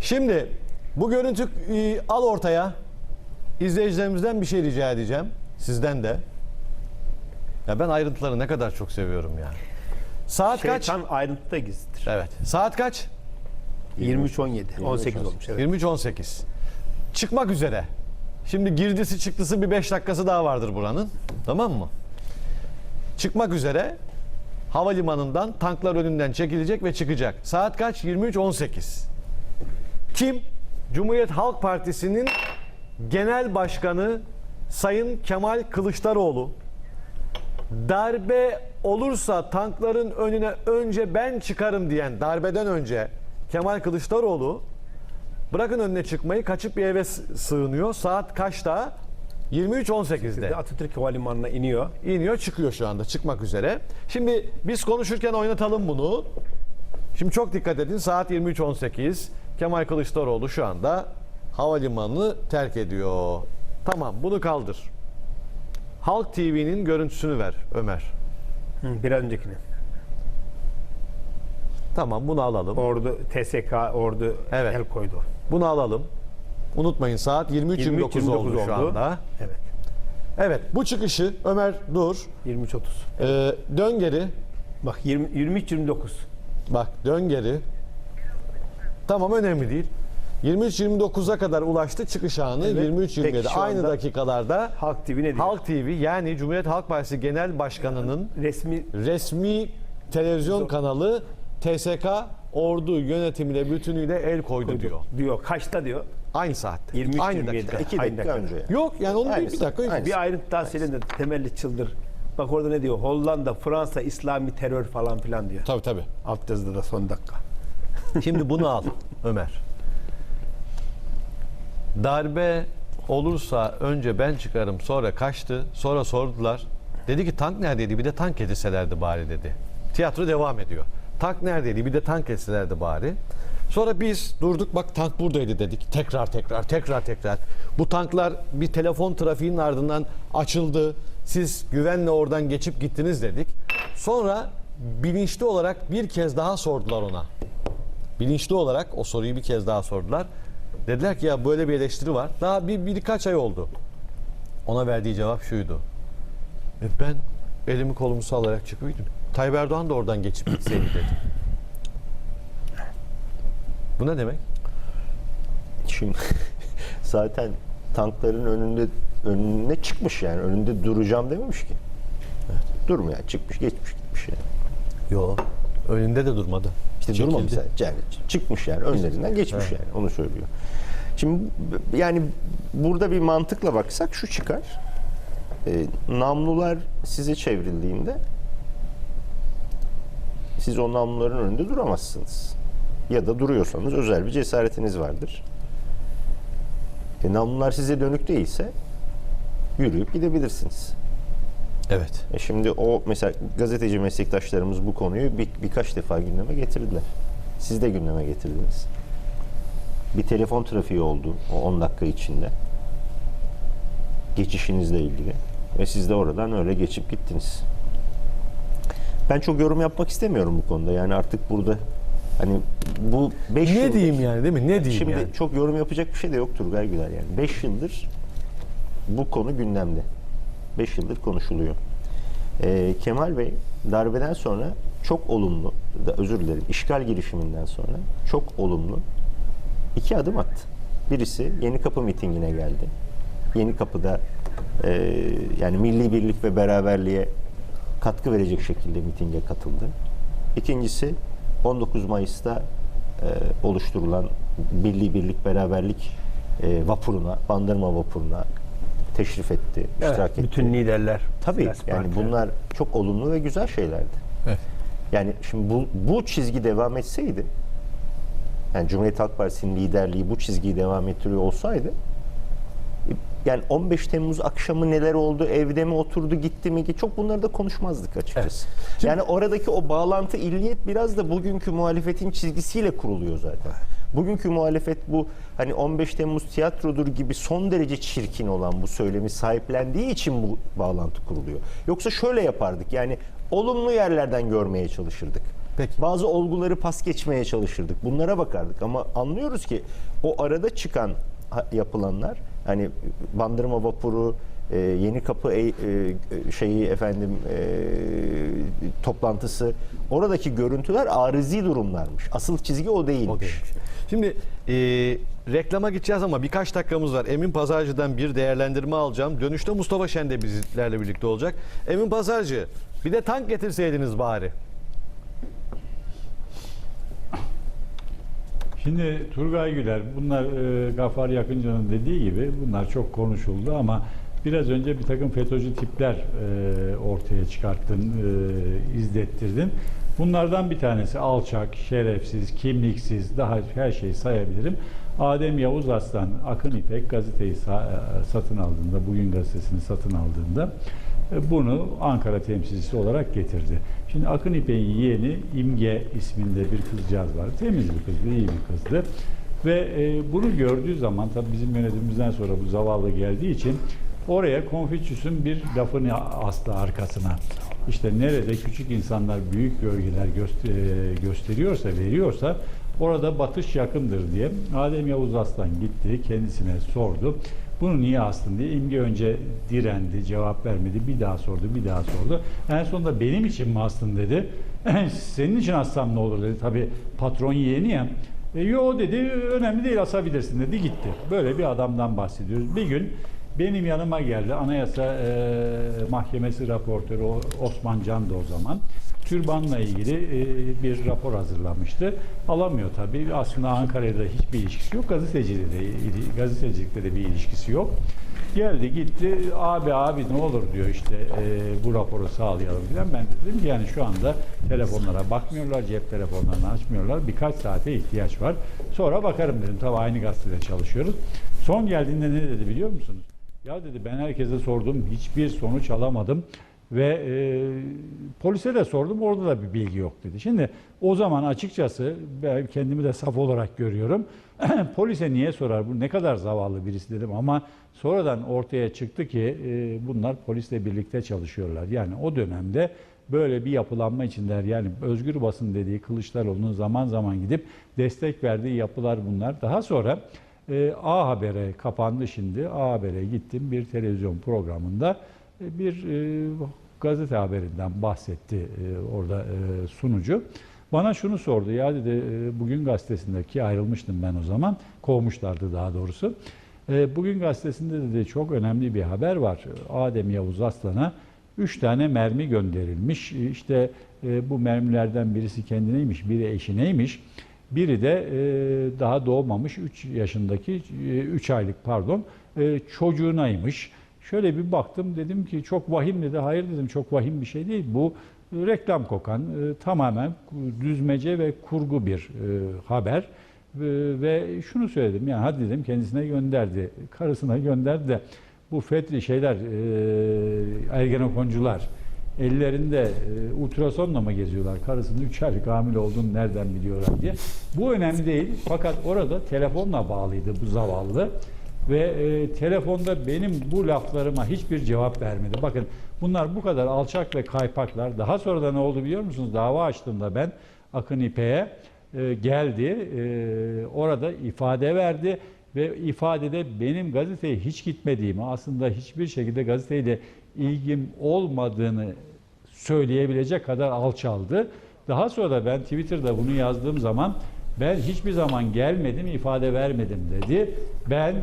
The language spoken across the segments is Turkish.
Şimdi bu görüntü e, al ortaya. İzleyicilerimizden bir şey rica edeceğim. Sizden de. Ya ben ayrıntıları ne kadar çok seviyorum ya. Saat kaç? Şeytan ayrıntıda gizlidir. Evet. Saat kaç? 23 17 18 olmuş evet. 23.18. Çıkmak üzere. Şimdi girdisi çıktısı bir 5 dakikası daha vardır buranın. Tamam mı? Çıkmak üzere havalimanından tanklar önünden çekilecek ve çıkacak. Saat kaç? 23.18. Kim? Cumhuriyet Halk Partisi'nin Genel Başkanı Sayın Kemal Kılıçdaroğlu. Darbe olursa tankların önüne önce ben çıkarım diyen darbeden önce Kemal Kılıçdaroğlu bırakın önüne çıkmayı kaçıp bir eve sığınıyor. Saat kaçta? 23.18'de. Atatürk Havalimanı'na iniyor. İniyor çıkıyor şu anda çıkmak üzere. Şimdi biz konuşurken oynatalım bunu. Şimdi çok dikkat edin saat 23.18. Kemal Kılıçdaroğlu şu anda havalimanını terk ediyor. Tamam bunu kaldır. Halk TV'nin görüntüsünü ver Ömer. Hı, biraz öncekini. Tamam bunu alalım. Ordu TSK ordu Evet. el koydu. Bunu alalım. Unutmayın saat 23.29 23.29 oldu şu oldu. anda. Evet. Evet bu çıkışı Ömer dur. 23 30. Ee, dön geri. Bak 20 23 29. Bak dön geri. Tamam önemli değil. 23.29'a kadar ulaştı çıkış anı. Evet. 23.27 Peki şu aynı anda dakikalarda Halk TV ne diyor? Halk TV yani Cumhuriyet Halk Partisi Genel Başkanı'nın Resmi resmi televizyon kanalı TSK ordu yönetimine bütünüyle el koydu diyor. diyor. Kaçta diyor? Aynı saatte. 23 aynı 27'de. dakika. İki Aynı dakika dakika. önce. Yok yani onun bir, bir dakika. Aynısı. Bir ayrıntı daha söyleyeyim de temelli çıldır. Bak orada ne diyor? Hollanda, Fransa, İslami terör falan filan diyor. Tabii tabii. Alt yazıda da son dakika. Şimdi bunu al Ömer. Darbe olursa önce ben çıkarım sonra kaçtı. Sonra sordular. Dedi ki tank neredeydi bir de tank getirselerdi bari dedi. Tiyatro devam ediyor. Tank neredeydi bir de tank etselerdi bari. Sonra biz durduk bak tank buradaydı dedik. Tekrar tekrar tekrar tekrar. Bu tanklar bir telefon trafiğinin ardından açıldı. Siz güvenle oradan geçip gittiniz dedik. Sonra bilinçli olarak bir kez daha sordular ona bilinçli olarak o soruyu bir kez daha sordular. Dediler ki ya böyle bir eleştiri var. Daha bir birkaç ay oldu. Ona verdiği cevap şuydu. E ben elimi kolumu sallayarak çıkıyordum. Tayyip Erdoğan da oradan geçip gitseydi dedi. Bu ne demek? Şimdi zaten tankların önünde önüne çıkmış yani önünde duracağım dememiş ki. Durmuyor çıkmış geçmiş gitmiş yani. Yo. Önünde de durmadı. İşte Çekildi. durmamış yani. çıkmış yani önlerinden geçmiş yani onu söylüyor. Şimdi yani burada bir mantıkla baksak şu çıkar. Ee, namlular size çevrildiğinde siz o namluların önünde duramazsınız. Ya da duruyorsanız özel bir cesaretiniz vardır. E, namlular size dönük değilse yürüyüp gidebilirsiniz. Evet. E şimdi o mesela gazeteci meslektaşlarımız bu konuyu bir, birkaç defa gündeme getirdiler. Siz de gündeme getirdiniz. Bir telefon trafiği oldu o 10 dakika içinde. Geçişinizle ilgili. Ve siz de oradan öyle geçip gittiniz. Ben çok yorum yapmak istemiyorum bu konuda. Yani artık burada hani bu 5 Ne diyeyim yani değil mi? Ne diyeyim Şimdi yani? çok yorum yapacak bir şey de yok Turgay Güler yani. 5 yıldır bu konu gündemde. 5 yıldır konuşuluyor. Ee, Kemal Bey darbeden sonra çok olumlu, da özür dilerim, işgal girişiminden sonra çok olumlu iki adım attı. Birisi Yeni Kapı mitingine geldi. Yeni Kapı'da e, yani milli birlik ve beraberliğe katkı verecek şekilde mitinge katıldı. İkincisi 19 Mayıs'ta e, oluşturulan Milli Birlik Beraberlik e, vapuruna, Bandırma vapuruna teşrif etti, iştirak etti. bütün liderler. Tabii yani partiler. bunlar çok olumlu ve güzel şeylerdi. Evet. Yani şimdi bu, bu çizgi devam etseydi, yani Cumhuriyet Halk Partisi'nin liderliği bu çizgiyi devam ettiriyor olsaydı, yani 15 Temmuz akşamı neler oldu, evde mi oturdu, gitti mi, çok bunları da konuşmazdık açıkçası. Yani oradaki o bağlantı, illiyet biraz da bugünkü muhalefetin çizgisiyle kuruluyor zaten. Bugünkü muhalefet bu hani 15 Temmuz tiyatrodur gibi son derece çirkin olan bu söylemi sahiplendiği için bu bağlantı kuruluyor. Yoksa şöyle yapardık yani olumlu yerlerden görmeye çalışırdık. Peki. Bazı olguları pas geçmeye çalışırdık. Bunlara bakardık ama anlıyoruz ki o arada çıkan yapılanlar hani Bandırma Vapuru, e, Yeni Kapı e, e, şeyi efendim e, toplantısı oradaki görüntüler arizi durumlarmış. Asıl çizgi o değilmiş. O değilmiş. Şimdi e, reklama gideceğiz ama birkaç dakikamız var. Emin Pazarcı'dan bir değerlendirme alacağım. Dönüşte Mustafa Şen de bizlerle birlikte olacak. Emin Pazarcı bir de tank getirseydiniz bari. Şimdi Turgay Güler, bunlar e, Gafar Yakıncı'nın dediği gibi bunlar çok konuşuldu ama biraz önce bir takım FETÖ'cü tipler e, ortaya çıkarttın, e, izlettirdin. Bunlardan bir tanesi alçak, şerefsiz, kimliksiz, daha her şeyi sayabilirim. Adem Yavuz Aslan, Akın İpek gazeteyi e, satın aldığında, Bugün gazetesini satın aldığında e, bunu Ankara temsilcisi olarak getirdi. Şimdi Akın İpek'in yeğeni İmge isminde bir kızcağız var. Temiz bir kızdı, iyi bir kızdı. Ve e, bunu gördüğü zaman tabii bizim yönetimimizden sonra bu zavallı geldiği için oraya Konfüçyüs'ün bir lafını astı arkasına. İşte nerede küçük insanlar büyük gölgeler e, gösteriyorsa, veriyorsa orada batış yakındır diye Adem Yavuz Aslan gitti, kendisine sordu. Bunu niye astın diye. İmge önce direndi, cevap vermedi. Bir daha sordu, bir daha sordu. En sonunda benim için mi astın dedi. Senin için assam ne olur dedi. Tabii patron yeğeni ya. E, yo dedi, önemli değil asabilirsin dedi, gitti. Böyle bir adamdan bahsediyoruz. Bir gün benim yanıma geldi. Anayasa e, Mahkemesi raportörü Osman Can da o zaman. Türbanla ilgili e, bir rapor hazırlamıştı. Alamıyor tabii. Aslında Ankara'da hiçbir ilişkisi yok. Gazetecilikte de, ili- gazetecilikte de bir ilişkisi yok. Geldi gitti abi abi ne olur diyor işte e, bu raporu sağlayalım filan. Ben de dedim ki yani şu anda telefonlara bakmıyorlar, cep telefonlarını açmıyorlar. Birkaç saate ihtiyaç var. Sonra bakarım dedim. Tabii aynı gazetede çalışıyoruz. Son geldiğinde ne dedi biliyor musunuz? Ya dedi ben herkese sordum hiçbir sonuç alamadım ve e, polise de sordum orada da bir bilgi yok dedi. Şimdi o zaman açıkçası ben kendimi de saf olarak görüyorum. polise niye sorar bu ne kadar zavallı birisi dedim ama sonradan ortaya çıktı ki e, bunlar polisle birlikte çalışıyorlar. Yani o dönemde böyle bir yapılanma içindeler. Yani özgür basın dediği Kılıçdaroğlu'nun zaman zaman gidip destek verdiği yapılar bunlar. Daha sonra e, A Haber'e kapandı şimdi. A Haber'e gittim bir televizyon programında e, bir e, gazete haberinden bahsetti e, orada e, sunucu. Bana şunu sordu ya dedi e, bugün gazetesindeki ayrılmıştım ben o zaman kovmuşlardı daha doğrusu. E, bugün gazetesinde dedi çok önemli bir haber var. Adem Yavuz Aslan'a 3 tane mermi gönderilmiş. İşte e, bu mermilerden birisi kendineymiş, biri eşineymiş. Biri de e, daha doğmamış 3 yaşındaki 3 aylık pardon e, çocuğunaymış. Şöyle bir baktım dedim ki çok vahim dedi. Hayır dedim çok vahim bir şey değil. Bu e, reklam kokan e, tamamen düzmece ve kurgu bir e, haber. Ve- Ve şunu söyledim yani hadi dedim kendisine gönderdi. Karısına gönderdi de bu fetri şeyler e, ergenekoncular ellerinde e, ultrasonla mı geziyorlar? Karısının 3 aylık hamile olduğunu nereden biliyorlar diye. Bu önemli değil. Fakat orada telefonla bağlıydı bu zavallı. Ve e, telefonda benim bu laflarıma hiçbir cevap vermedi. Bakın bunlar bu kadar alçak ve kaypaklar. Daha sonra da ne oldu biliyor musunuz? Dava açtığımda ben Akın İpek'e e, geldi. E, orada ifade verdi ve ifadede benim gazeteye hiç gitmediğimi, aslında hiçbir şekilde gazeteyle ilgim olmadığını söyleyebilecek kadar alçaldı. Daha sonra ben Twitter'da bunu yazdığım zaman ben hiçbir zaman gelmedim, ifade vermedim dedi. Ben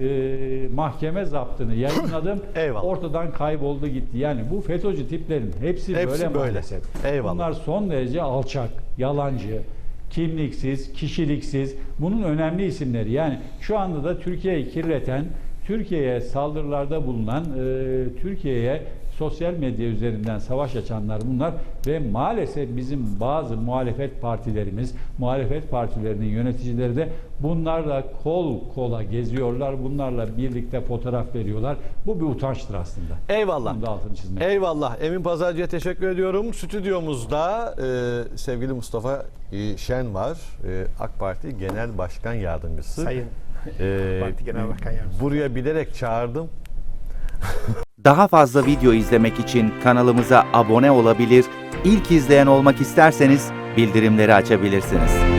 e, mahkeme zaptını yayınladım. Eyvallah. Ortadan kayboldu gitti. Yani bu FETÖ'cü tiplerin hepsi, Hepsi böyle, böyle. maalesef. Eyvallah. Bunlar son derece alçak, yalancı, kimliksiz, kişiliksiz. Bunun önemli isimleri. Yani şu anda da Türkiye'yi kirleten, Türkiye'ye saldırılarda bulunan, e, Türkiye'ye sosyal medya üzerinden savaş açanlar bunlar ve maalesef bizim bazı muhalefet partilerimiz, muhalefet partilerinin yöneticileri de bunlarla kol kola geziyorlar. Bunlarla birlikte fotoğraf veriyorlar. Bu bir utançtır aslında. Eyvallah. Bunun da altını çizmek. Eyvallah. Emin Pazarcı'ya teşekkür ediyorum. Stüdyomuzda e, sevgili Mustafa e, Şen var. E, AK Parti Genel Başkan Yardımcısı. Sayın E, Parti Genel Başkan Yardımcısı. Buraya bilerek çağırdım. Daha fazla video izlemek için kanalımıza abone olabilir, ilk izleyen olmak isterseniz bildirimleri açabilirsiniz.